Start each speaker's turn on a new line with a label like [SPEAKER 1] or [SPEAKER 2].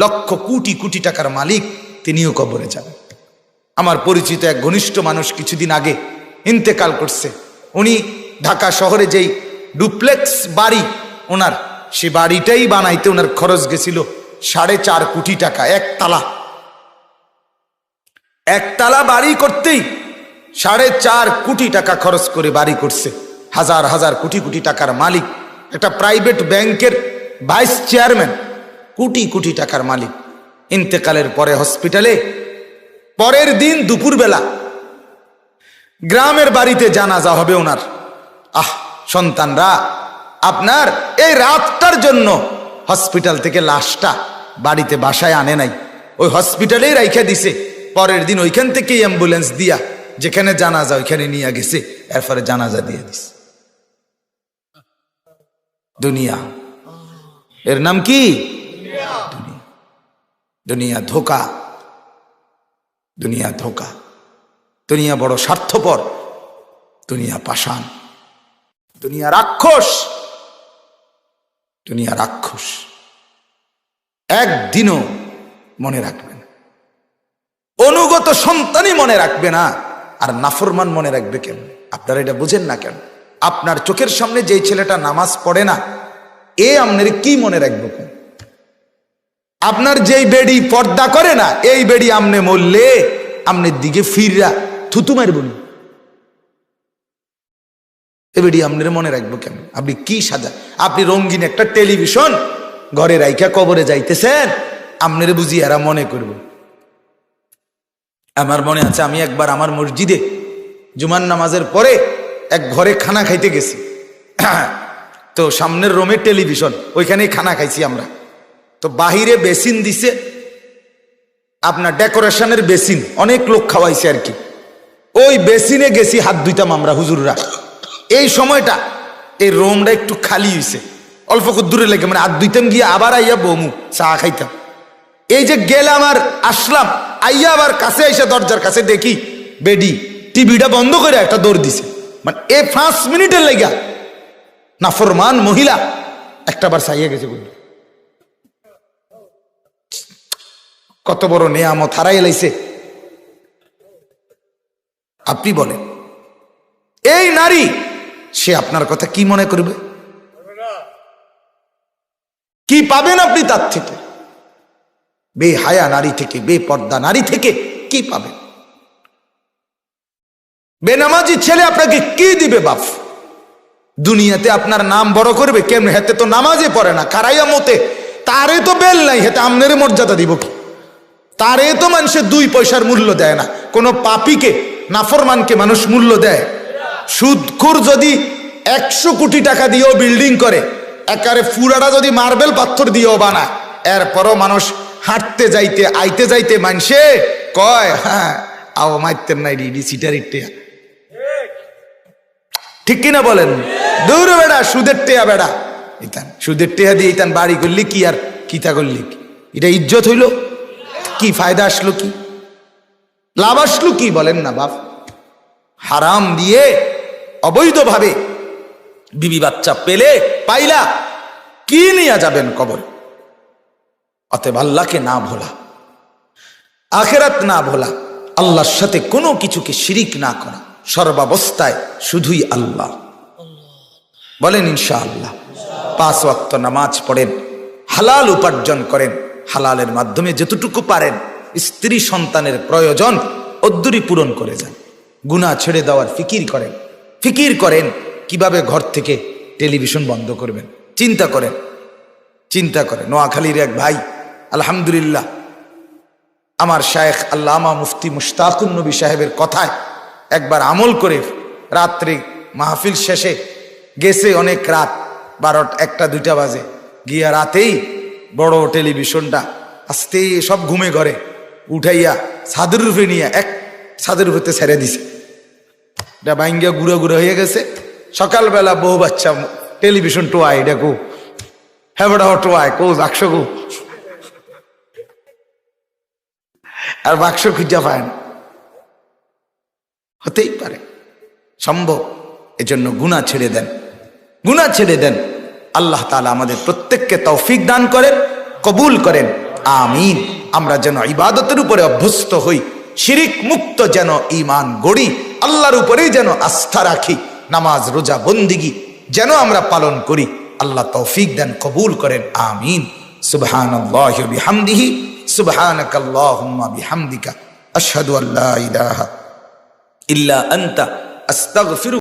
[SPEAKER 1] লক্ষ কোটি কোটি টাকার মালিক তিনিও কবরে যাবেন। আমার পরিচিত এক ঘনিষ্ঠ মানুষ কিছুদিন আগে ইন্তেকাল করছে। উনি ঢাকা শহরে যেই ডুপ্লেক্স বাড়ি, ওনার সে বাড়িটাই বানাইতে ওনার খরচ গেছিল সাড়ে চার কোটি টাকা, একতলা। একতলা বাড়ি করতেই সাড়ে চার কোটি টাকা খরচ করে বাড়ি করছে। হাজার হাজার কোটি কোটি টাকার মালিক। একটা প্রাইভেট ব্যাংকের ভাইস চেয়ারম্যান কোটি কোটি টাকার মালিক। ইন্তেকালের পরে হসপিটালে, পরের দিন দুপুরবেলা। গ্রামের বাড়িতে জানাজা হবে ওনার। আহ, সন্তানরা, আপনার এই রাতটার জন্য হসপিটাল থেকে লাশটা বাড়িতে বাসায় আনে নাই। ওই হসপিটালেই রাইখা দিছে। পরের দিন ওইখান থেকেই অ্যাম্বুলেন্স দিয়া যেখানে জানাজা ওইখানে নিয়ে গেছে, এরপরে জানাজা দিয়ে দিছে। দুনিয়া। এর নাম কি। দুনিয়া ধোকা দুনিয়া ধোকা। দুনিয়া বড় স্বার্থপর, দুনিয়া পাষাণ। দুনিয়া রাক্ষস দুনিয়া রাক্ষস। একদিনও মনে রাখবে না। অনুগত সন্তানই মনে রাখবে না। আর নাফরমান মনে রাখবে কেন আপনারা এটা বুঝেন না কেন? আপনার চোখের সামনে যেই ছেলেটা নামাজ পড়ে না, এ আপনার কি মনে রাখবে? কেন আপনার যেই বেডি পর্দা করে না, এই বেডি আমনে মরলে আমনের দিকে ফিররা, থুতু মারব এ বেডি আপনার মনে রাখব কেন আপনি কি সাজা? আপনি রঙিন একটা টেলিভিশন ঘরে রাইখা কবরে যাইতেছেন আপনার বুঝি এরা মনে করব। আমার মনে আছে, আমি একবার আমার মসজিদে জুমান নামাজের পরে এক ঘরে খানা খাইতে গেছি। তো সামনের রোমে টেলিভিশন, ওইখানেই খানা খাইছি আমরা। তো বাহিরে বেসিন দিছে, আপনার ডেকোরেশনের বেসিন, অনেক লোক খাওয়াইছে আর কি। ওই বেসিনে গেছি, হাত ধুইতাম আমরা হুজুররা। এই সময়টা এই রোমটা একটু খালি হয়েছে অল্প দূরে লেগে মানে হাত ধুইতাম গিয়ে আবার আইয়া বমু, চা খাইতাম। এই যে গেলাম আর আসলাম, আইয়া আবার কাছে এসে দরজার কাছে দেখি, বেডি, টিভিটা বন্ধ করে একটা দৌড় দিছে। মানে এ পাঁচ মিনিটের লেগা, নাফরমান মহিলা একটা বার চাইয়া গেছে বলল কত বড় নেয়ামত হারাই এলাইছে আপনি বলেন, এই নারী, সে আপনার কথা কি মনে করবে? কি পাবেন আপনি তার থেকে? বেহায়া নারী থেকে, বেপর্দা নারী থেকে কি পাবেন? বেনামাজি ছেলে আপনাকে কি দিবে বাপ? দুনিয়াতে আপনার নাম বড় করবে, কেমন? হেতে তো নামাজে পড়ে না কারাইয়া মতে তারে তো বেল নাই, হেতে আমনের মর্যাদা দিব কি? তারে তো মানুষের দুই পয়সার মূল্য দেয় না। কোনো পাপিকে, নাফরমানকে মানুষ মূল্য দেয়। সুদখুর যদি একশো কোটি টাকা দিয়েও বিল্ডিং করে, একারে ফুরাটা যদি মার্বেল পাথর দিয়েও বানায়, এরপরও মানুষ হাঁটতে যাইতে, আইতে যাইতে মানসে কয় হ্যাঁ আও মাইতেন নাই ডিডি সিটার ইটিয়া ঠিক কিনা বলেন? দৌড় বেড়া, সুদের টেয়া বেড়া। ইতান, সুদের টেয়া দিয়ে ইতান বাড়ি করলি কি আর কিতা করলি? এটা ইজ্জত হইল? কি ফায়দা আসলো কি? লাভ আসলো কি বলেন না বাপ? হারাম দিয়ে অবৈধভাবে বিবি বাচ্চা পেলে পাইলা, কি নিয়ে যাবেন কবর? অতএব আল্লাহকে না ভোলা, আখেরাত না ভোলা, আল্লাহর সাথে কোনো কিছুকে শিরিক না করা, সর্বাবস্থায় শুধুই আল্লাহ। বলেন ইনশা আল্লাহ পাঁচ ওয়াক্ত নামাজ পড়েন, হালাল উপার্জন করেন হালালের মাধ্যমে যতটুকু পারেন, স্ত্রী সন্তানের প্রয়োজন অদ্দুরি পূরণ করে যান। গুণা ছেড়ে দেওয়ার ফিকির করেন। ফিকির করেন, কীভাবে ঘর থেকে টেলিভিশন বন্ধ করবেন? চিন্তা করেন। চিন্তা করেন। নোয়াখালীর এক ভাই, আলহামদুলিল্লাহ, আমার শায়েখ আল্লামা মুফতি মুশতাকুন নবী সাহেবের কথায় একবার আমল করে রাত্রে মাহফিল শেষে গেছে অনেক রাত, বারোটা, একটা, দুইটা বাজে। গিয়া রাতেই বড় টেলিভিশনটা আস্তে সব ঘুমে ঘরে উঠাইয়া ছাদের রূপে নিয়ে এক ছাদের রূপেতে ছেড়ে দিছে। এটা বাইঙ্গা গুঁড়ো গুঁড়ো হয়ে গেছে। সকালবেলা বউ বাচ্চা টেলিভিশন টোয়াই এটা কো। হ্যাঁ বেটা টোয়াই কো বাক্স কো। আর বাক্স খুঁজা পায় না। হতেই পারে। সম্ভব। এজন্য গুণা ছেড়ে দেন। গুণা ছেড়ে দেন। আল্লাহ তালা আমাদের প্রত্যেককে তৌফিক দান করেন, কবুল করেন। আমিন। আমরা যেন ইবাদতের উপরে অভ্যস্ত হই, শিরিক মুক্ত যেন ইমান গড়ি, আল্লাহর উপরেই যেন আস্থা রাখি, নামাজ, রোজা, বন্দিগি যেন আমরা পালন করি। আল্লাহ তৌফিক দেন, কবুল করেন। আমিন। সুবহান বিহামদিহি সুবহানাক আল্লাহুম্মা বিহামদিকা, আশহাদু আল্লা